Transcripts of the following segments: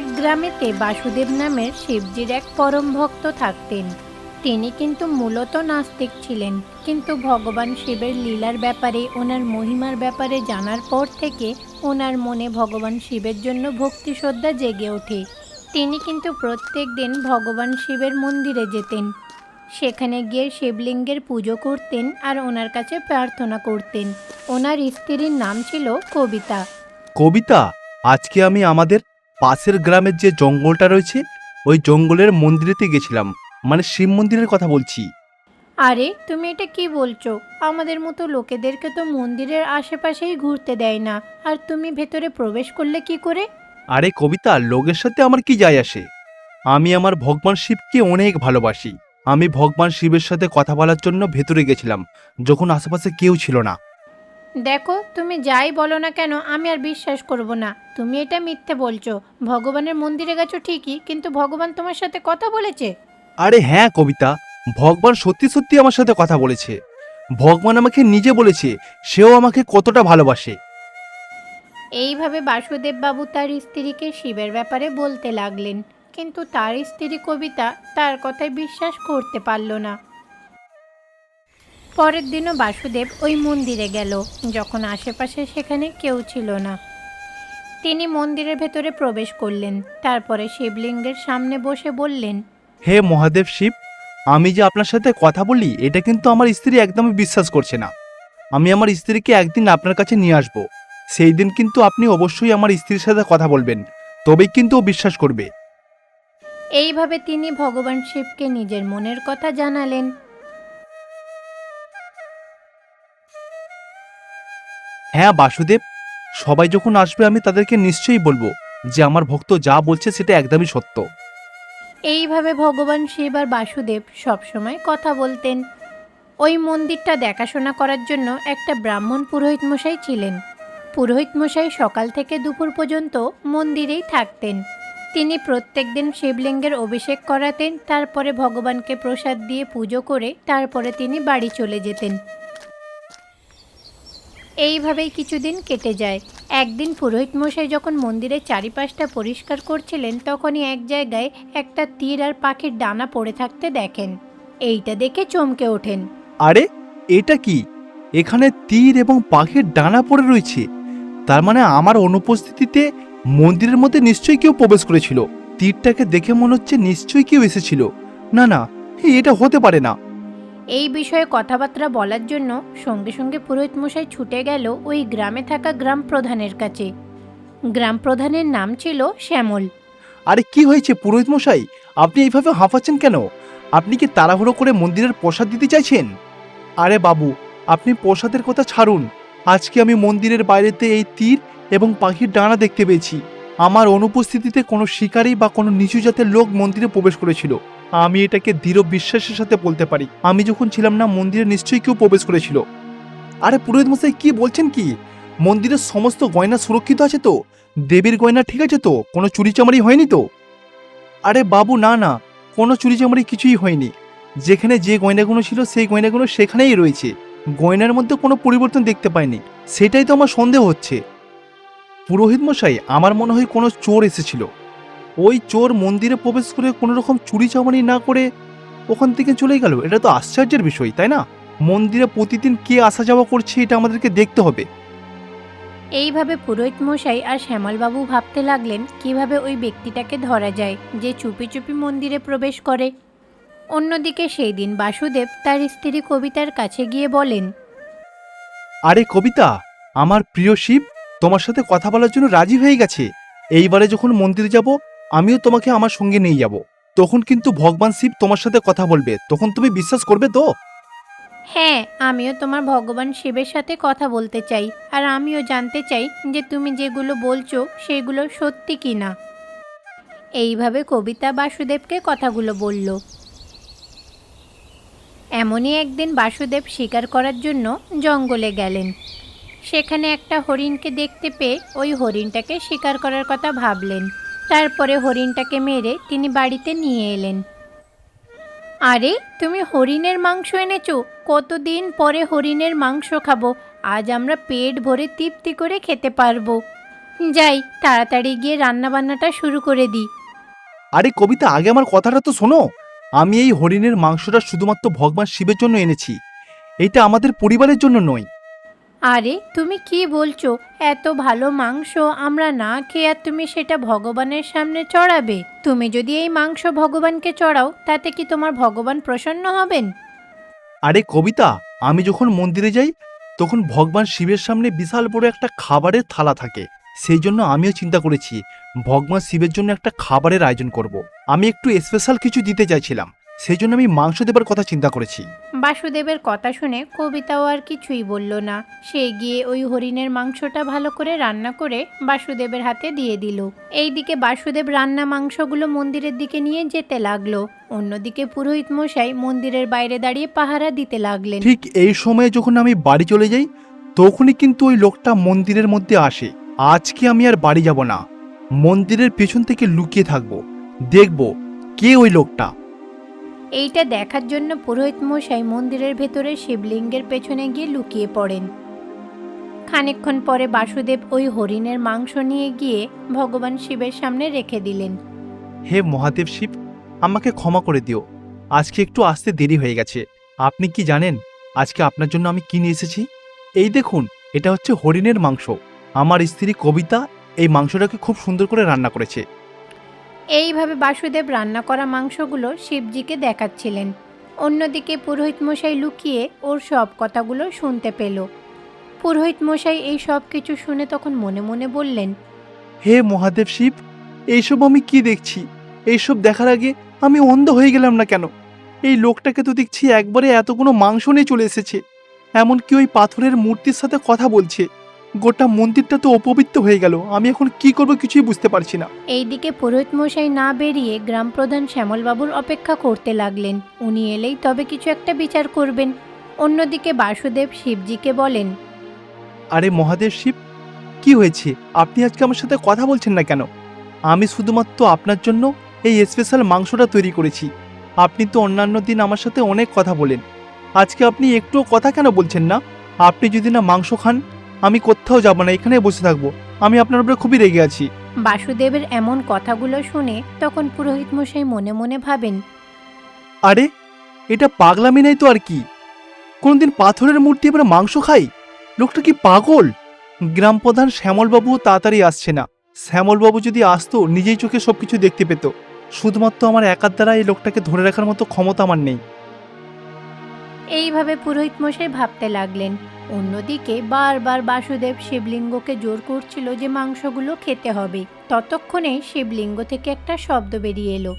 এক গ্রামেতে বাসুদেব নামের শিবজির এক পরম ভক্ত থাকতেন। তিনি কিন্তু মূলত নাস্তিক ছিলেন, কিন্তু ভগবান শিবের লীলার ব্যাপারে, ওনার মহিমার ব্যাপারে জানার পর থেকে ওনার মনে ভগবান শিবের জন্য ভক্তি শ্রদ্ধা জেগে ওঠে। তিনি কিন্তু প্রত্যেক দিন ভগবান শিবের মন্দিরে যেতেন। সেখানে গিয়ে শিবলিঙ্গের পুজো করতেন আর ওনার কাছে প্রার্থনা করতেন। ওনার স্ত্রীর নাম ছিল কবিতা। কবিতা? আজকে আমি আমাদের পাশের গ্রামের যে জঙ্গলটা রয়েছে ওই জঙ্গলের মন্দিরেতে গেছিলাম। মানে শিব মন্দিরের কথা বলছি। আরে তুমি এটা কি বলছো? আমাদের মতো লোকেদেরকে তো মন্দিরের আশেপাশেই ঘুরতে দেয় না। আর তুমি ভেতরে প্রবেশ করলে কি করে? আরে কবিতা লোকের সাথে আমার কি যায় আসে? আমি আমার ভগবান শিবকে অনেক ভালোবাসি। আমি ভগবান শিবের সাথে কথা বলার জন্য ভেতরে গেছিলাম যখন আশেপাশে কেউ ছিল না। দেখো তুমি যাই বলো না কেন আমি আর বিশ্বাস করব না। তুমি এটা মিথ্যে বলছো। ভগবানের মন্দিরে গেছো ঠিকই কিন্তু ভগবান তোমার সাথে কথা বলেছে। আরে হ্যাঁ কবিতা। ভগবান সত্যি সত্যি আমার সাথে কথা বলেছে। ভগবান আমাকে নিজে বলেছে সেও আমাকে কতটা ভালোবাসে। এইভাবে বাসুদেব বাবু তার স্ত্রীকে শিবের ব্যাপারে বলতে লাগলেন। কিন্তু তার স্ত্রী কবিতা তার কথায় বিশ্বাস করতে পারল না। পরের দিনও বাসুদেব ওই মন্দিরে গেল যখন আশেপাশে সেখানে কেউ ছিল না। তিনি মন্দিরের ভেতরে প্রবেশ করলেন তারপরে শিবলিঙ্গের সামনে বসে বললেন হে মহাদেব শিব আমি যে আপনার সাথে কথা বলি এটা কিন্তু আমার স্ত্রী একদমই বিশ্বাস করছে না। আমি আমার স্ত্রীকে একদিন আপনার কাছে নিয়ে আসব। সেই দিন কিন্তু আপনি অবশ্যই আমার স্ত্রীর সাথে কথা বলবেন তবেই কিন্তু ও বিশ্বাস করবে। এইভাবে তিনি ভগবান শিবকে নিজের মনের কথা জানালেন। হ্যাঁ বাসুদেব, সবাই যখন আসবে আমি তাদেরকে নিশ্চয়ই বলব যে আমার ভক্ত যা বলছে সেটা একদমই সত্য। এইভাবে ভগবান শিব আর বাসুদেব সবসময় কথা বলতেন। ওই মন্দিরটা দেখাশোনা করার জন্য একটা ব্রাহ্মণ পুরোহিত মশাই ছিলেন। পুরোহিত মশাই সকাল থেকে দুপুর পর্যন্ত মন্দিরেই থাকতেন। তিনি প্রত্যেক দিন শিবলিঙ্গের অভিষেক করাতেন, তারপরে ভগবানকে প্রসাদ দিয়ে পুজো করে তারপরে তিনি বাড়ি চলে যেতেন। এইভাবেই কিছুদিন কেটে যায়। একদিন পুরোহিত মশাই যখন মন্দিরের চারিপাশটা পরিষ্কার করছিলেন, তখনই এক জায়গায় একটা তীর আর পাখির ডানা পড়ে থাকতে দেখেন। এইটা দেখে চমকে ওঠেন। আরে, এটা কি? এখানে তীর এবং পাখির ডানা পড়ে রয়েছে। তার মানে আমার অনুপস্থিতিতে মন্দিরের মধ্যে নিশ্চয়ই কেউ প্রবেশ করেছিল। তীরটাকে দেখে মনে হচ্ছে নিশ্চয়ই কেউ এসেছিল। না না এটা হতে পারে না। এই বিষয়ে কথাবার্তা বলার জন্য সঙ্গে সঙ্গে পুরোহিত মশাই ছুটে গেল ওই গ্রামে থাকা গ্রাম প্রধানের কাছে। গ্রাম প্রধানের নাম ছিল শ্যামল। আরে কি হয়েছে পুরোহিত মশাই? আপনি এইভাবে হাঁপাচ্ছেন কেন? আপনি কি তাড়াহুড়ো করে মন্দিরের প্রসাদ দিতে চাইছেন? আরে বাবু, আপনি প্রসাদের কথা ছাড়ুন। আজকে আমি মন্দিরের বাইরেতে এই তীর এবং পাখির ডানা দেখতে পেয়েছি। আমার অনুপস্থিতিতে কোনো শিকারী বা কোনো নিচু জাতের লোক মন্দিরে প্রবেশ করেছিল। আমি এটাকে দৃঢ় বিশ্বাসের সাথে বলতে পারি। আমি যখন ছিলাম না, মন্দিরে নিশ্চয়ই কেউ প্রবেশ করেছিল। আরে, পুরোহিত মশাই, কি বলছেন কি? মন্দিরের সমস্ত গয়না সুরক্ষিত আছে তো? দেবীর গয়না ঠিক আছে তো? কোনো চুরি চামারি হয়নি তো? আরে বাবু, না না, কোনো চুরি চামারি কিছুই হয়নি। যেখানে যে গয়নাগুলো ছিল, সেই গয়নাগুলো সেখানেই রয়েছে। গয়নার মধ্যে কোনো পরিবর্তন দেখতে পাইনি। সেটাই তো আমার সন্দেহ হচ্ছে। পুরোহিত মশাই, আমার মনে হয় কোনো চোর এসেছিল। ওই চোর মন্দিরে প্রবেশ করে কোনো রকম চুরি চামারি না করে ওখান থেকে চলে গেল। এটা তো আশ্চর্যের বিষয় তাই না? মন্দিরে প্রতিদিন কে আসা যাওয়া করছে এটা আমাদেরকে দেখতে হবে। এইভাবে পুরোহিত মশাই আর শ্যামলবাবু ভাবতে লাগলেন কীভাবে ওই ব্যক্তিটাকে ধরা যায় যে চুপি চুপি মন্দিরে প্রবেশ করে। অন্যদিকে সেই দিন বাসুদেব তার স্ত্রী কবিতার কাছে গিয়ে বলেন আরে কবিতা আমার প্রিয় শিব তোমার সাথে কথা বলার জন্য রাজি হয়ে গেছে। এইবারে যখন মন্দিরে যাব আমিও তোমাকে আমার সঙ্গে নিয়ে যাব। তখন কিন্তু ভগবান শিব তোমার সাথে কথা বলবে। তখন তুমি বিশ্বাস করবে তো? হ্যাঁ আমিও তোমার ভগবান শিবের সাথে কথা বলতে চাই। আর আমিও জানতে চাই যে তুমি যেগুলো বলছো, সেগুলো সত্যি কি না এইভাবে কবিতা বাসুদেবকে কথাগুলো বলল। এমনই একদিন বাসুদেব শিকার করার জন্য জঙ্গলে গেলেন। সেখানে একটা হরিণকে দেখতে পেয়ে ওই হরিণটাকে শিকার করার কথা ভাবলেন। তারপরে হরিণটাকে মেরে তিনি বাড়িতে নিয়ে এলেন। আরে, তুমি হরিণের মাংস এনেছো? কতদিন পরে হরিণের মাংস খাব? আজ আমরা পেট ভরে তৃপ্তি করে খেতে পারব। যাই, তাড়াতাড়ি গিয়ে রান্না বান্নাটা শুরু করে দিই। আরে কবিতা, আগে আমার কথাটা তো শোনো। আমি এই হরিণের মাংসটা শুধুমাত্র ভগবান শিবের জন্য এনেছি। এটা আমাদের পরিবারের জন্য নয়। আরে, তুমি কি বলছো? এত ভালো মাংস আমরা না খেয়ে আর তুমি সেটা ভগবানের সামনে চড়াবে? তুমি যদি এই মাংস ভগবানকে চড়াও, তাতে কি তোমার ভগবান প্রসন্ন হবেন? আরে কবিতা, আমি যখন মন্দিরে যাই, তখন ভগবান শিবের সামনে বিশাল বড় একটা খাবারের থালা থাকে। সেই জন্য আমিও চিন্তা করেছি, ভগবান শিবের জন্য একটা খাবারের আয়োজন করব। আমি একটু স্পেশাল কিছু দিতে চাইছিলাম। সেই জন্য আমি মাংস দেবার কথা চিন্তা করেছি। বাসুদেবের কথা শুনে কবিতাও আর কিছুই বলল না। সে গিয়ে ওই হরিণের মাংসটা ভালো করে রান্না করে বাসুদেবের হাতে দিয়ে দিল। এইদিকে বাসুদেব রান্না মাংসগুলো মন্দিরের দিকে নিয়ে যেতে লাগল। অন্যদিকে পুরোহিত মশাই মন্দিরের বাইরে দাঁড়িয়ে পাহারা দিতে লাগলেন। ঠিক এই সময়ে যখন আমি বাড়ি চলে যাই তখনই কিন্তু ওই লোকটা মন্দিরের মধ্যে আসে। আজকে আমি আর বাড়ি যাব না। মন্দিরের পেছন থেকে লুকিয়ে থাকব। দেখব কে ওই লোকটা। এইটা দেখার জন্য পুরোহিত মশাই মন্দিরের ভেতরে শিবলিঙ্গের পেছনে গিয়ে লুকিয়ে পড়েন। খানিকক্ষণ পরে বাসুদেব ওই হরিণের মাংস নিয়ে গিয়ে ভগবান শিবের সামনে রেখে দিলেন। হে মহাদেব শিব, আমাকে ক্ষমা করে দিও। আজকে একটু আসতে দেরি হয়ে গেছে। আপনি কি জানেন, আজকে আপনার জন্য আমি কি নিয়ে এসেছি? এই দেখুন, এটা হচ্ছে হরিণের মাংস। আমার স্ত্রী কবিতা এই মাংসটাকে খুব সুন্দর করে রান্না করেছে। এইভাবে বাসুদেব রান্না করা মাংসগুলো শিবজিকে দেখাচ্ছিলেন। অন্যদিকে পুরোহিত মশাই লুকিয়ে ওর সব কথাগুলো শুনতে পেল। পুরোহিত মশাই এই সব কিছু শুনে তখন মনে মনে বললেন, হে মহাদেব শিব, এইসব আমি কি দেখছি? এইসব দেখার আগে আমি অন্ধ হয়ে গেলাম না কেন? এই লোকটাকে তো দেখছি একবারে এতগুলো মাংস নিয়ে চলে এসেছে। এমনকি ওই পাথরের মূর্তির সাথে কথা বলছে। গোটা মন্দিরটা তো অপবিত্র হয়ে গেল। আমি এখন কি করব কিছুই বুঝতে পারছি না। এইদিকে পুরোহিত মশাই না বেরিয়ে গ্রাম প্রধান শ্যামলবাবুর অপেক্ষা করতে লাগলেন। উনি এলেই তবে কিছু একটা বিচার করবেন। অন্যদিকে বাসুদেব শিবজিকে বলেন আরে মহাদেব শিব কি হয়েছে? আপনি আজকে আমার সাথে কথা বলছেন না কেন? আমি শুধুমাত্র আপনার জন্য এই স্পেশাল মাংসটা তৈরি করেছি। আপনি তো অন্যান্য দিন আমার সাথে অনেক কথা বলেন। আজকে আপনি একটুও কথা কেন বলছেন না? আপনি যদি না মাংস খান আমি কোথাও যাব না এখানে বসে থাকব। আমি আপনার উপরে খুবই রেগে আছি। বাসুদেবের এমন কথাগুলো শুনে তখন পুরোহিত মশাই মনে মনে ভাবেন আরে এটা পাগলামি নাই তো আর কি? কোনদিন পাথরের মূর্তি এবার মাংস খাই? লোকটা কি পাগল? গ্রাম প্রধান শ্যামলবাবুও তাড়াতাড়ি আসছে না। শ্যামলবাবু যদি আসতো নিজেই চোখে সবকিছু দেখতে পেত। শুধুমাত্র আমার একার দ্বারা এই লোকটাকে ধরে রাখার মতো ক্ষমতা আমার নেই। এইভাবে পুরোহিত মশাই ভাবতে লাগলেন। অন্যদিকে বারবার বাসুদেব শিবলিঙ্গকে জোর করছিল যে মাংসগুলো খেতে হবে। ততক্ষণে শিবলিঙ্গ থেকে একটা শব্দ বেরিয়ে এলো।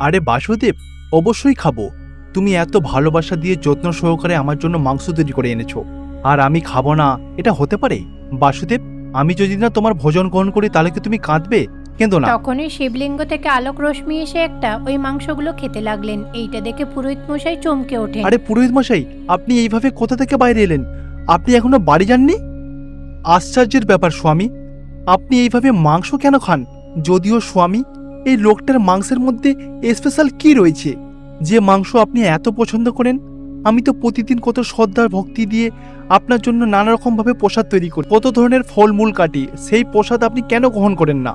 আরে বাসুদেব, অবশ্যই খাব। তুমি এত ভালোবাসা দিয়ে যত্ন সহকারে আমার জন্য মাংস তৈরি করে এনেছো। আর আমি খাব না, এটা হতে পারে? বাসুদেব, আমি যদি না তোমার ভোজন গ্রহণ করি তাহলে কি তুমি কাঁদবে? কেঁদো না। তখনই শিবলিঙ্গ থেকে আলোক রশ্মি এসে একটা ওই মাংসগুলো খেতে লাগলেন। এইটা দেখে পুরোহিত মশাই চমকে ওঠেন। আরে পুরোহিত মশাই আপনি এইভাবে কোথা থেকে বাইরে এলেন? আপনি এখনও বাড়ি যাননি? আশ্চর্যের ব্যাপার স্বামী। আপনি এইভাবে মাংস কেন খান? যদিও স্বামী এই লোকটার মাংসের মধ্যে স্পেশাল কি রয়েছে? যে মাংস আপনি এত পছন্দ করেন আমি তো প্রতিদিন কত শ্রদ্ধার ভক্তি দিয়ে আপনার জন্য নানা রকমভাবে প্রসাদ তৈরি করি। কত ধরনের ফলমূল কাটি সেই প্রসাদ আপনি কেন গ্রহণ করেন না?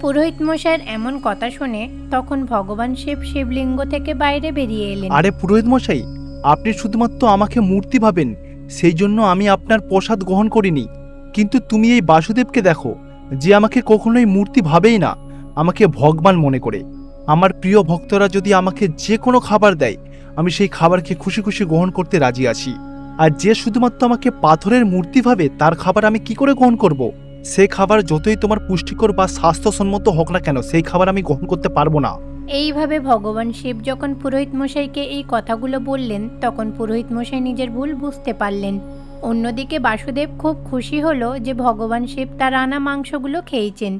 পুরোহিত মশাইয়ের এমন কথা শুনে তখন ভগবান শিব শিবলিঙ্গ থেকে বাইরে বেরিয়ে এলেন। আরে পুরোহিত মশাই, আপনি শুধুমাত্র আমাকে মূর্তি ভাবেন, সেই জন্য আমি আপনার প্রসাদ গ্রহণ করিনি। কিন্তু তুমি এই বাসুদেবকে দেখো, যে আমাকে কখনোই মূর্তি ভাবেই না, আমাকে ভগবান মনে করে। আমার প্রিয় ভক্তরা যদি আমাকে যে কোনো খাবার দেয়, আমি সেই খাবারকে খুশি খুশি গ্রহণ করতে রাজি আছি। আর যে শুধুমাত্র আমাকে পাথরের মূর্তি ভাবে, তার খাবার আমি কি করে গ্রহণ করব। সেই খাবার যতই তোমার পুষ্টিকর বা স্বাস্থ্যসম্মত হোক না কেন, সেই খাবার আমি গ্রহণ করতে পারব না। এইভাবে ভগবান শিব যখন পুরোহিত মশাইকে এই কথাগুলো বললেন, তখন পুরোহিত মশাই নিজের ভুল বুঝতে পারলেন। অন্যদিকে বাসুদেব খুব খুশি হলো যে ভগবান শিব তার আনা মাংসগুলো খেয়েছেন।